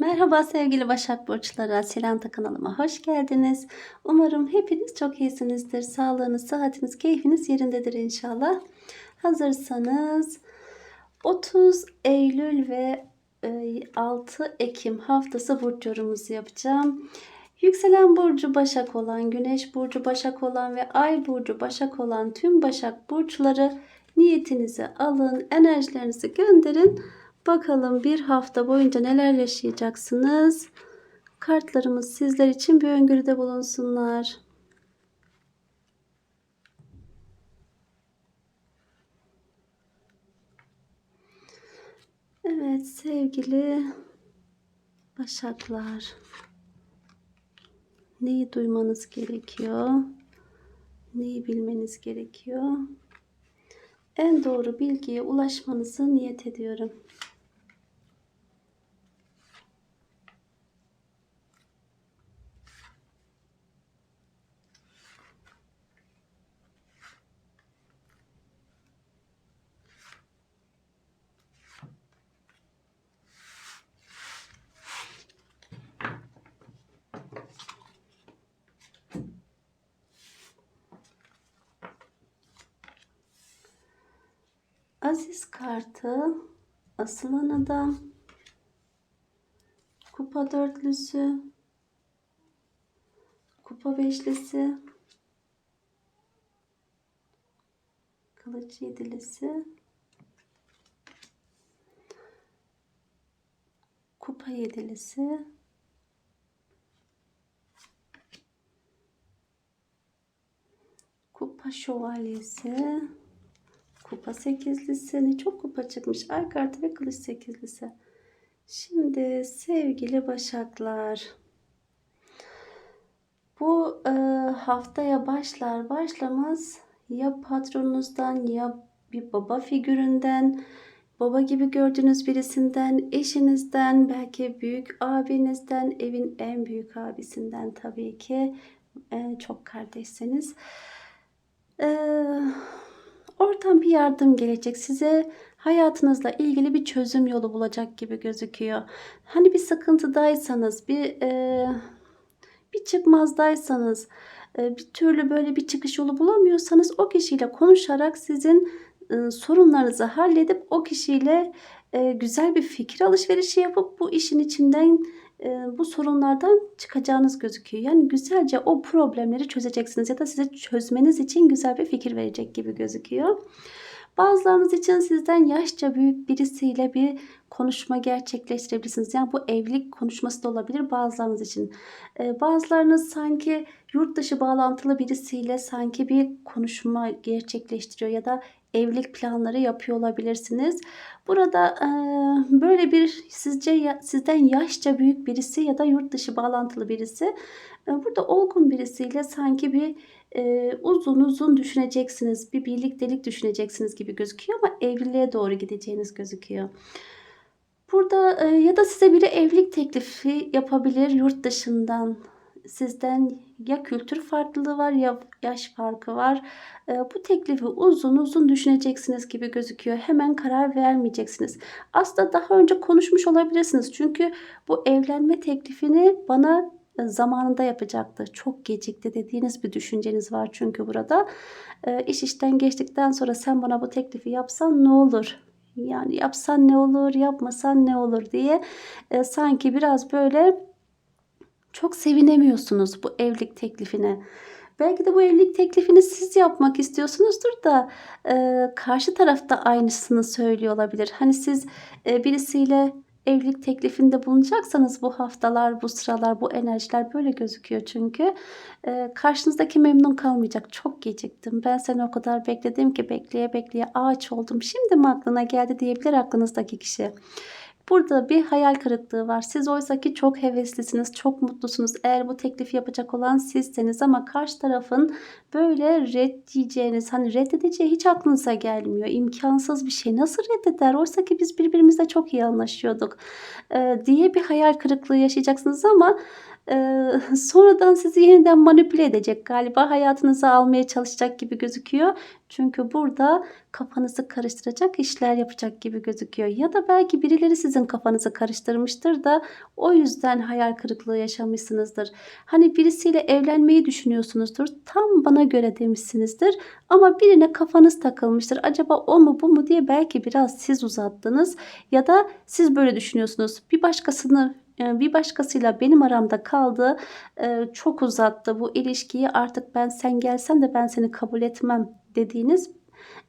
Merhaba sevgili Başak Burçları, Selanta kanalıma hoş geldiniz. Umarım hepiniz çok iyisinizdir. Sağlığınız, sıhhatiniz, keyfiniz yerindedir inşallah. Hazırsanız 30 Eylül ve e, 6 Ekim haftası burç yorumumuzu yapacağım. Yükselen burcu Başak olan, Güneş burcu Başak olan ve Ay burcu Başak olan tüm Başak burçları niyetinizi alın, enerjilerinizi gönderin. Bakalım bir hafta boyunca neler yaşayacaksınız? Kartlarımız sizler için bir öngörüde bulunsunlar. Evet sevgili Başaklar. Neyi duymanız gerekiyor? Neyi bilmeniz gerekiyor? En doğru bilgiye ulaşmanızı niyet ediyorum. Aziz kartı, asılan adam, kupa dörtlüsü, kupa beşlisi, kılıç yedilisi, kupa yedilisi, kupa şövalyesi, kupa sekizlisi. Ne çok kupa çıkmış. Ay kartı ve kılıç sekizlisi. Şimdi sevgili başaklar. Bu e, haftaya başlar başlamaz ya patronunuzdan ya bir baba figüründen baba gibi gördüğünüz birisinden, eşinizden, belki büyük abinizden, evin en büyük abisinden tabii ki e, çok kardeşseniz. Eee oradan bir yardım gelecek size hayatınızla ilgili bir çözüm yolu bulacak gibi gözüküyor. Hani bir sıkıntıdaysanız, bir e, bir çıkmazdaysanız, e, bir türlü böyle bir çıkış yolu bulamıyorsanız o kişiyle konuşarak sizin e, sorunlarınızı halledip o kişiyle e, güzel bir fikir alışverişi yapıp bu işin içinden bu sorunlardan çıkacağınız gözüküyor. Yani güzelce o problemleri çözeceksiniz ya da size çözmeniz için güzel bir fikir verecek gibi gözüküyor. Bazılarınız için sizden yaşça büyük birisiyle bir konuşma gerçekleştirebilirsiniz. Yani bu evlilik konuşması da olabilir bazılarınız için. Bazılarınız sanki yurt dışı bağlantılı birisiyle sanki bir konuşma gerçekleştiriyor ya da evlilik planları yapıyor olabilirsiniz. Burada e, böyle bir sizce sizden yaşça büyük birisi ya da yurt dışı bağlantılı birisi e, burada olgun birisiyle sanki bir e, uzun uzun düşüneceksiniz. Bir birliktelik düşüneceksiniz gibi gözüküyor ama evliliğe doğru gideceğiniz gözüküyor. Burada e, ya da size biri evlilik teklifi yapabilir yurt dışından. Sizden ya kültür farklılığı var ya yaş farkı var. E, bu teklifi uzun uzun düşüneceksiniz gibi gözüküyor. Hemen karar vermeyeceksiniz. Aslında daha önce konuşmuş olabilirsiniz. Çünkü bu evlenme teklifini bana zamanında yapacaktı. Çok gecikti dediğiniz bir düşünceniz var çünkü burada. E, iş işten geçtikten sonra sen bana bu teklifi yapsan ne olur? Yani yapsan ne olur, yapmasan ne olur diye e, sanki biraz böyle çok sevinemiyorsunuz bu evlilik teklifine. Belki de bu evlilik teklifini siz yapmak istiyorsunuzdur da e, karşı tarafta aynısını söylüyor olabilir. Hani siz e, birisiyle evlilik teklifinde bulunacaksanız bu haftalar, bu sıralar, bu enerjiler böyle gözüküyor çünkü. E, karşınızdaki memnun kalmayacak. Çok geciktim. Ben seni o kadar bekledim ki bekleye bekleye ağaç oldum. Şimdi mi aklına geldi diyebilir aklınızdaki kişi. Burada bir hayal kırıklığı var. Siz oysa ki çok heveslisiniz, çok mutlusunuz. Eğer bu teklifi yapacak olan sizseniz ama karşı tarafın böyle reddedeceğiniz, hani reddedeceği hiç aklınıza gelmiyor. İmkansız bir şey. Nasıl reddeder? Oysa ki biz birbirimizle çok iyi anlaşıyorduk. Ee, diye bir hayal kırıklığı yaşayacaksınız ama Ee, sonradan sizi yeniden manipüle edecek galiba. Hayatınıza almaya çalışacak gibi gözüküyor. Çünkü burada kafanızı karıştıracak işler yapacak gibi gözüküyor. Ya da belki birileri sizin kafanızı karıştırmıştır da o yüzden hayal kırıklığı yaşamışsınızdır. Hani birisiyle evlenmeyi düşünüyorsunuzdur. Tam bana göre demişsinizdir. Ama birine kafanız takılmıştır. Acaba o mu bu mu diye belki biraz siz uzattınız. Ya da siz böyle düşünüyorsunuz. Bir başkasını bir başkasıyla benim aramda kaldı. e, Çok uzattı bu ilişkiyi. Artık ben sen gelsen de ben seni kabul etmem dediğiniz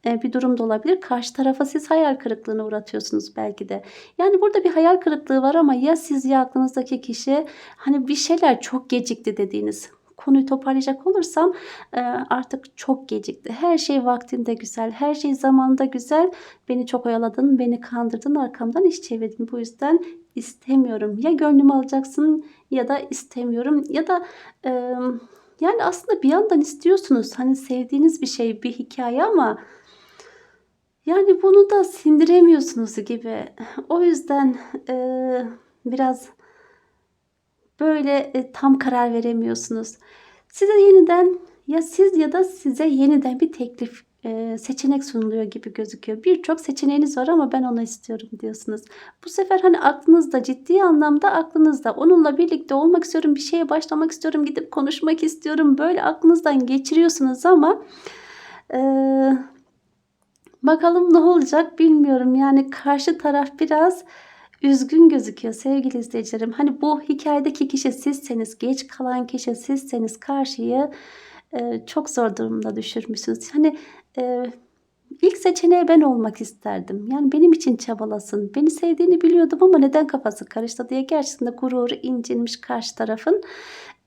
e, bir durum da olabilir. Karşı tarafa siz hayal kırıklığına uğratıyorsunuz belki de. Yani burada bir hayal kırıklığı var ama ya siz ya aklınızdaki kişi hani bir şeyler çok gecikti dediğiniz. Konuyu toparlayacak olursam e, artık çok gecikti. Her şey vaktinde güzel, her şey zamanında güzel. Beni çok oyaladın, beni kandırdın, arkamdan iş çevirdin. Bu yüzden istemiyorum. Ya gönlümü alacaksın ya da istemiyorum ya da e, yani aslında bir yandan istiyorsunuz. Hani sevdiğiniz bir şey, bir hikaye ama yani bunu da sindiremiyorsunuz gibi. O yüzden e, biraz böyle e, tam karar veremiyorsunuz. Size yeniden ya siz ya da size yeniden bir teklif e, seçenek sunuluyor gibi gözüküyor. Birçok seçeneğiniz var ama ben onu istiyorum diyorsunuz. Bu sefer hani aklınızda ciddi anlamda aklınızda onunla birlikte olmak istiyorum, bir şeye başlamak istiyorum, gidip konuşmak istiyorum. Böyle aklınızdan geçiriyorsunuz ama e, bakalım ne olacak bilmiyorum. Yani karşı taraf biraz üzgün gözüküyor sevgili izleyicilerim. Hani bu hikayedeki kişi sizseniz, geç kalan kişi sizseniz karşıyı çok zor durumda düşürmüşsünüz. Hani e, ilk seçeneğe ben olmak isterdim. Yani benim için çabalasın. Beni sevdiğini biliyordum ama neden kafası karıştı diye gerçekten gururu incinmiş karşı tarafın.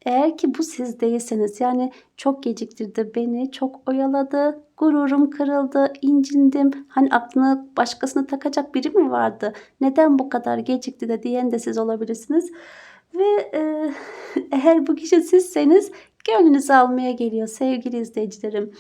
Eğer ki bu siz değilseniz yani çok geciktirdi beni, çok oyaladı, gururum kırıldı, incindim. Hani aklına başkasını takacak biri mi vardı? Neden bu kadar gecikti de diyen de siz olabilirsiniz. Ve e, eğer bu kişi sizseniz gönlünüzü almaya geliyor sevgili izleyicilerim.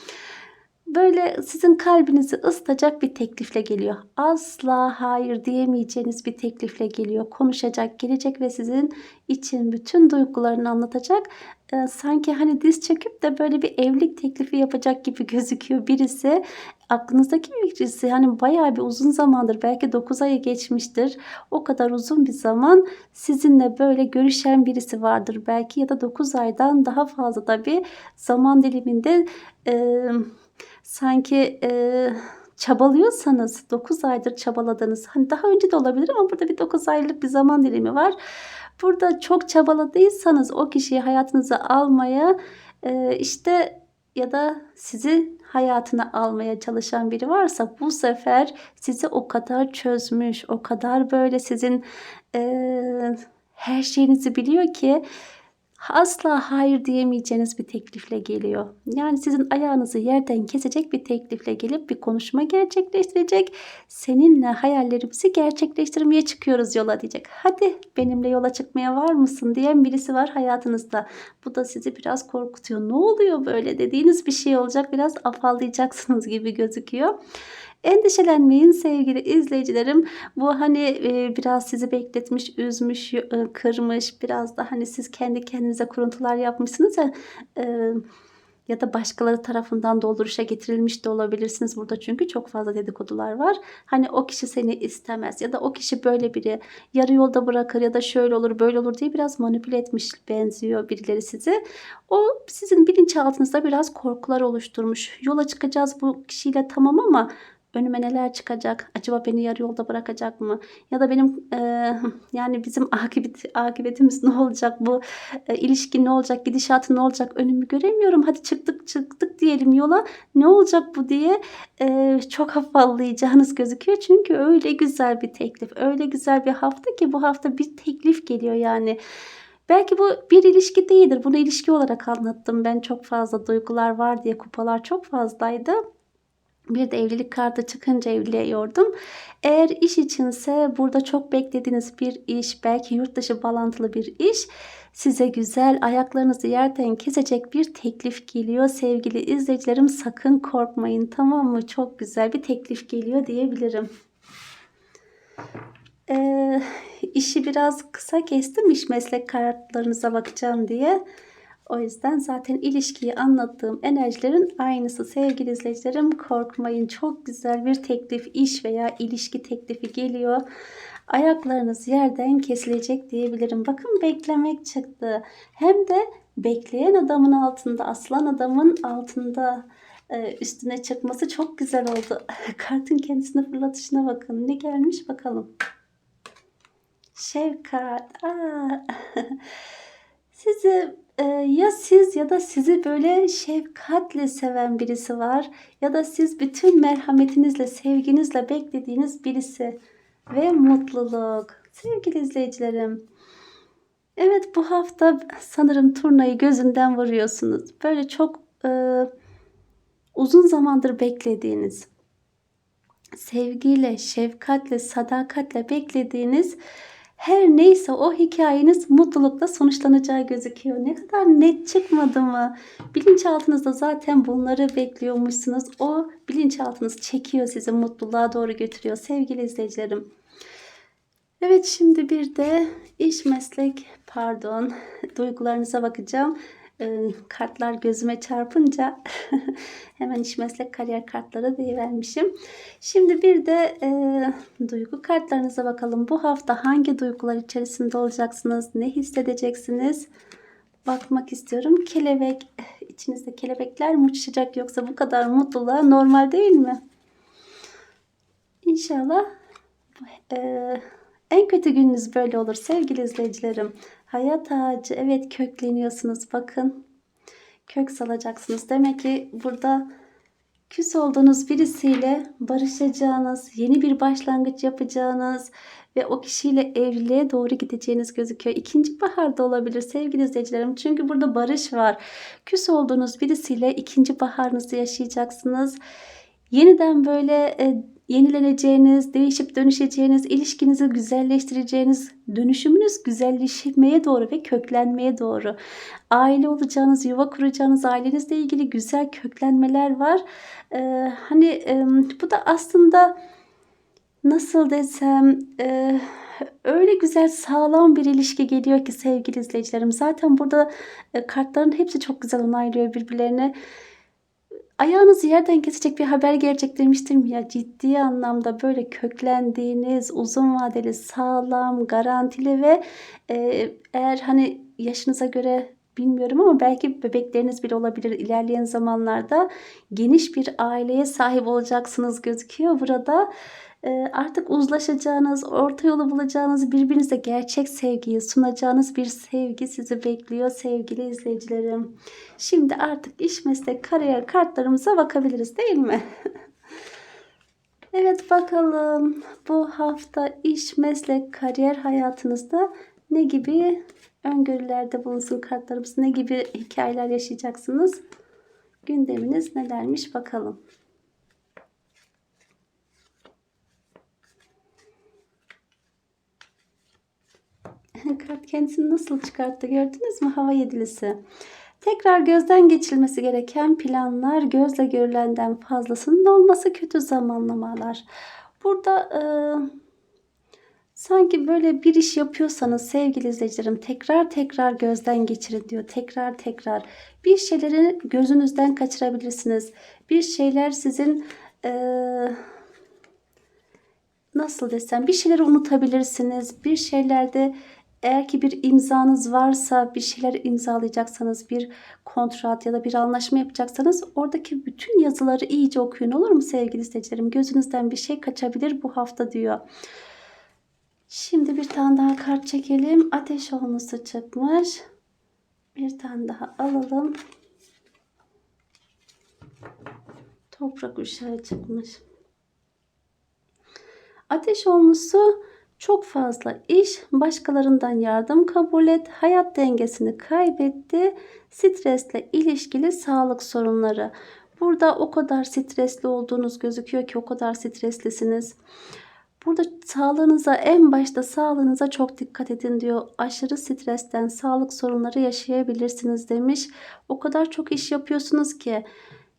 Böyle sizin kalbinizi ısıtacak bir teklifle geliyor. Asla hayır diyemeyeceğiniz bir teklifle geliyor. Konuşacak, gelecek ve sizin için bütün duygularını anlatacak. Ee, sanki hani diz çöküp de böyle bir evlilik teklifi yapacak gibi gözüküyor birisi. Aklınızdaki birisi hani bayağı bir uzun zamandır belki 9 ayı geçmiştir. O kadar uzun bir zaman sizinle böyle görüşen birisi vardır belki ya da 9 aydan daha fazla da bir zaman diliminde e, sanki e, çabalıyorsanız 9 aydır çabaladınız. Hani daha önce de olabilir ama burada bir 9 aylık bir zaman dilimi var. Burada çok çabaladıysanız o kişiyi hayatınıza almaya e, işte ya da sizi hayatına almaya çalışan biri varsa bu sefer sizi o kadar çözmüş, o kadar böyle sizin e, her şeyinizi biliyor ki asla hayır diyemeyeceğiniz bir teklifle geliyor. Yani sizin ayağınızı yerden kesecek bir teklifle gelip bir konuşma gerçekleştirecek. Seninle hayallerimizi gerçekleştirmeye çıkıyoruz yola diyecek. Hadi benimle yola çıkmaya var mısın diyen birisi var hayatınızda. Bu da sizi biraz korkutuyor. Ne oluyor böyle dediğiniz bir şey olacak. Biraz afallayacaksınız gibi gözüküyor. Endişelenmeyin sevgili izleyicilerim. Bu hani e, biraz sizi bekletmiş, üzmüş, e, kırmış. Biraz da hani siz kendi kendinize kuruntular yapmışsınız ya. E, ya da başkaları tarafından dolduruşa getirilmiş de olabilirsiniz burada çünkü çok fazla dedikodular var. Hani o kişi seni istemez ya da o kişi böyle biri yarı yolda bırakır ya da şöyle olur böyle olur diye biraz manipüle etmiş benziyor birileri sizi. O sizin bilinçaltınızda biraz korkular oluşturmuş. Yola çıkacağız bu kişiyle tamam ama önüme neler çıkacak? Acaba beni yarı yolda bırakacak mı? Ya da benim e, yani bizim akıbet, akıbetimiz ne olacak? Bu e, ilişki ne olacak? Gidişatı ne olacak? Önümü göremiyorum. Hadi çıktık çıktık diyelim yola. Ne olacak bu diye e, çok afallayacağınız gözüküyor. Çünkü öyle güzel bir teklif. Öyle güzel bir hafta ki bu hafta bir teklif geliyor yani. Belki bu bir ilişki değildir. Bunu ilişki olarak anlattım. Ben çok fazla duygular var diye kupalar çok fazlaydı. Bir de evlilik kartı çıkınca evliliğe yordum. Eğer iş içinse burada çok beklediğiniz bir iş, belki yurt dışı bağlantılı bir iş size güzel ayaklarınızı yerden kesecek bir teklif geliyor. Sevgili izleyicilerim sakın korkmayın tamam mı? Çok güzel bir teklif geliyor diyebilirim. Ee, işi biraz kısa kestim iş meslek kartlarınıza bakacağım diye. O yüzden zaten ilişkiyi anlattığım enerjilerin aynısı sevgili izleyicilerim. Korkmayın çok güzel bir teklif, iş veya ilişki teklifi geliyor. Ayaklarınız yerden kesilecek diyebilirim. Bakın beklemek çıktı. Hem de bekleyen adamın altında, aslan adamın altında e, üstüne çıkması çok güzel oldu. Kartın kendisine fırlatışına bakın. Ne gelmiş bakalım. Şefkat. Aa. Sizi e, ya siz ya da sizi böyle şefkatle seven birisi var ya da siz bütün merhametinizle, sevginizle beklediğiniz birisi ve mutluluk. Sevgili izleyicilerim, evet bu hafta sanırım turnayı gözünden vuruyorsunuz. Böyle çok e, uzun zamandır beklediğiniz, sevgiyle, şefkatle, sadakatle beklediğiniz her neyse o hikayeniz mutlulukla sonuçlanacağı gözüküyor. Ne kadar net çıkmadı mı? Bilinçaltınızda zaten bunları bekliyormuşsunuz. O bilinçaltınız çekiyor sizi mutluluğa doğru götürüyor sevgili izleyicilerim. Evet şimdi bir de iş meslek pardon duygularınıza bakacağım. E, kartlar gözüme çarpınca hemen iş meslek kariyer kartları vermişim. Şimdi bir de e, duygu kartlarınıza bakalım. Bu hafta hangi duygular içerisinde olacaksınız? Ne hissedeceksiniz? Bakmak istiyorum. Kelebek, içinizde kelebekler mi uçuşacak yoksa bu kadar mutluluğa normal değil mi? İnşallah e, en kötü gününüz böyle olur sevgili izleyicilerim. Hayat ağacı evet kökleniyorsunuz bakın. Kök salacaksınız. Demek ki burada küs olduğunuz birisiyle barışacağınız, yeni bir başlangıç yapacağınız ve o kişiyle evliliğe doğru gideceğiniz gözüküyor. İkinci baharda olabilir sevgili izleyicilerim. Çünkü burada barış var. Küs olduğunuz birisiyle ikinci baharınızı yaşayacaksınız. Yeniden böyle e, yenileneceğiniz, değişip dönüşeceğiniz, ilişkinizi güzelleştireceğiniz, dönüşümünüz güzelleşmeye doğru ve köklenmeye doğru. Aile olacağınız, yuva kuracağınız, ailenizle ilgili güzel köklenmeler var. Ee, hani e, bu da aslında nasıl desem... E, öyle güzel sağlam bir ilişki geliyor ki sevgili izleyicilerim. Zaten burada e, kartların hepsi çok güzel onaylıyor birbirlerine ayağınız yerden kesecek bir haber gelecek demiştim ya ciddi anlamda böyle köklendiğiniz uzun vadeli sağlam garantili ve e, eğer hani yaşınıza göre bilmiyorum ama belki bebekleriniz bile olabilir ilerleyen zamanlarda geniş bir aileye sahip olacaksınız gözüküyor burada. Ee, artık uzlaşacağınız, orta yolu bulacağınız, birbirinize gerçek sevgiyi sunacağınız bir sevgi sizi bekliyor sevgili izleyicilerim. Şimdi artık iş meslek kariyer kartlarımıza bakabiliriz değil mi? evet bakalım bu hafta iş meslek kariyer hayatınızda ne gibi öngörülerde bulunsun kartlarımız, ne gibi hikayeler yaşayacaksınız? Gündeminiz nelermiş bakalım. Kart kendisini nasıl çıkarttı gördünüz mü? Hava yedilisi. Tekrar gözden geçilmesi gereken planlar gözle görülenden fazlasının olması kötü zamanlamalar. Burada e, sanki böyle bir iş yapıyorsanız sevgili izleyicilerim tekrar tekrar gözden geçirin diyor. Tekrar tekrar bir şeyleri gözünüzden kaçırabilirsiniz. Bir şeyler sizin e, nasıl desem bir şeyleri unutabilirsiniz. Bir şeylerde eğer ki bir imzanız varsa bir şeyler imzalayacaksanız bir kontrat ya da bir anlaşma yapacaksanız oradaki bütün yazıları iyice okuyun olur mu sevgili izleyicilerim? Gözünüzden bir şey kaçabilir bu hafta diyor. Şimdi bir tane daha kart çekelim. Ateş olması çıkmış. Bir tane daha alalım. Toprak uşağı çıkmış. Ateş olması çok fazla iş, başkalarından yardım kabul et, hayat dengesini kaybetti, stresle ilişkili sağlık sorunları. Burada o kadar stresli olduğunuz gözüküyor ki o kadar streslisiniz. Burada sağlığınıza en başta sağlığınıza çok dikkat edin diyor. Aşırı stresten sağlık sorunları yaşayabilirsiniz demiş. O kadar çok iş yapıyorsunuz ki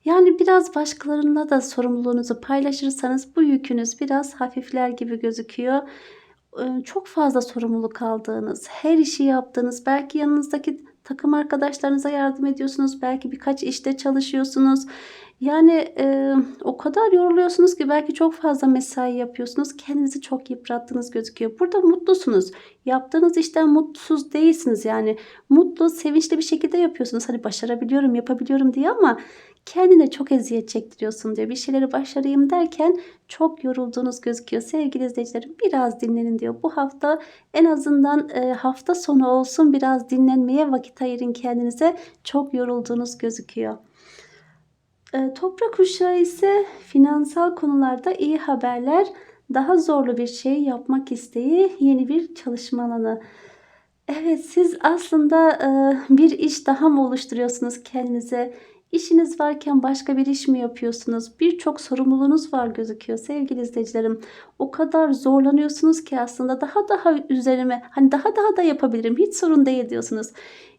yani biraz başkalarına da sorumluluğunuzu paylaşırsanız bu yükünüz biraz hafifler gibi gözüküyor çok fazla sorumluluk aldığınız, her işi yaptığınız, belki yanınızdaki takım arkadaşlarınıza yardım ediyorsunuz, belki birkaç işte çalışıyorsunuz. Yani e, o kadar yoruluyorsunuz ki belki çok fazla mesai yapıyorsunuz. Kendinizi çok yıprattığınız gözüküyor. Burada mutlusunuz. Yaptığınız işten mutsuz değilsiniz. Yani mutlu, sevinçli bir şekilde yapıyorsunuz. Hani başarabiliyorum, yapabiliyorum diye ama kendine çok eziyet çektiriyorsun diyor. Bir şeyleri başarayım derken çok yorulduğunuz gözüküyor. Sevgili izleyicilerim biraz dinlenin diyor. Bu hafta en azından e, hafta sonu olsun biraz dinlenmeye vakit ayırın kendinize. Çok yorulduğunuz gözüküyor. E, toprak kuşağı ise finansal konularda iyi haberler, daha zorlu bir şey yapmak isteği, yeni bir çalışma alanı. Evet siz aslında e, bir iş daha mı oluşturuyorsunuz kendinize? İşiniz varken başka bir iş mi yapıyorsunuz? Birçok sorumluluğunuz var gözüküyor sevgili izleyicilerim. O kadar zorlanıyorsunuz ki aslında daha daha üzerime hani daha daha da yapabilirim hiç sorun değil diyorsunuz.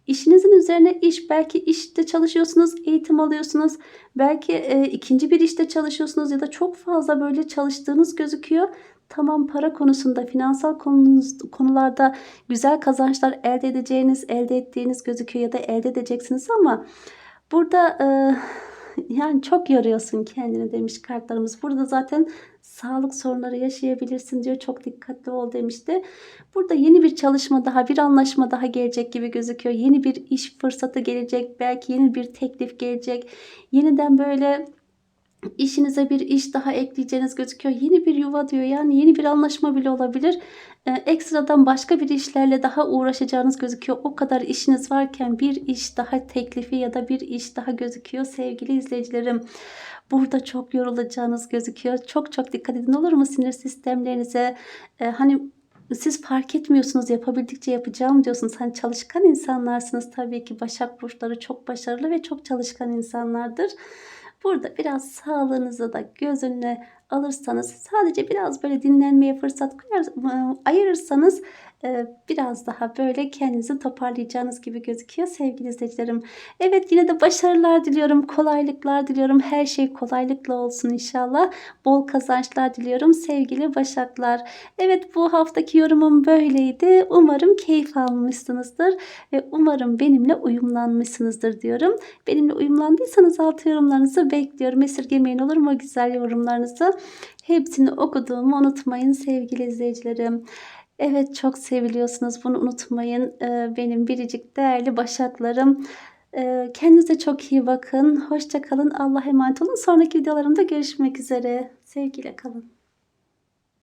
İşinizin üzerine iş belki işte çalışıyorsunuz, eğitim alıyorsunuz. Belki e, ikinci bir işte çalışıyorsunuz ya da çok fazla böyle çalıştığınız gözüküyor. Tamam para konusunda, finansal konunuz, konularda güzel kazançlar elde edeceğiniz, elde ettiğiniz gözüküyor ya da elde edeceksiniz ama burada e, yani çok yoruyorsun kendini demiş kartlarımız. Burada zaten sağlık sorunları yaşayabilirsin diyor. Çok dikkatli ol demişti. Burada yeni bir çalışma daha, bir anlaşma daha gelecek gibi gözüküyor. Yeni bir iş fırsatı gelecek. Belki yeni bir teklif gelecek. Yeniden böyle işinize bir iş daha ekleyeceğiniz gözüküyor. Yeni bir yuva diyor. Yani yeni bir anlaşma bile olabilir. Ee, ekstradan başka bir işlerle daha uğraşacağınız gözüküyor. O kadar işiniz varken bir iş daha teklifi ya da bir iş daha gözüküyor sevgili izleyicilerim. Burada çok yorulacağınız gözüküyor. Çok çok dikkat edin olur mu sinir sistemlerinize? Ee, hani siz fark etmiyorsunuz yapabildikçe yapacağım diyorsunuz. Hani çalışkan insanlarsınız tabii ki. Başak burçları çok başarılı ve çok çalışkan insanlardır. Burada biraz sağlığınızı da göz önüne alırsanız sadece biraz böyle dinlenmeye fırsat koyar, ayırırsanız biraz daha böyle kendinizi toparlayacağınız gibi gözüküyor sevgili izleyicilerim. Evet yine de başarılar diliyorum, kolaylıklar diliyorum. Her şey kolaylıkla olsun inşallah. Bol kazançlar diliyorum sevgili başaklar. Evet bu haftaki yorumum böyleydi. Umarım keyif almışsınızdır ve umarım benimle uyumlanmışsınızdır diyorum. Benimle uyumlandıysanız alt yorumlarınızı bekliyorum. Esirgemeyin olur mu güzel yorumlarınızı. Hepsini okuduğumu unutmayın sevgili izleyicilerim. Evet çok seviliyorsunuz bunu unutmayın. Ee, benim biricik değerli başaklarım. Ee, kendinize çok iyi bakın. Hoşça kalın. Allah'a emanet olun. Sonraki videolarımda görüşmek üzere. Sevgiyle kalın.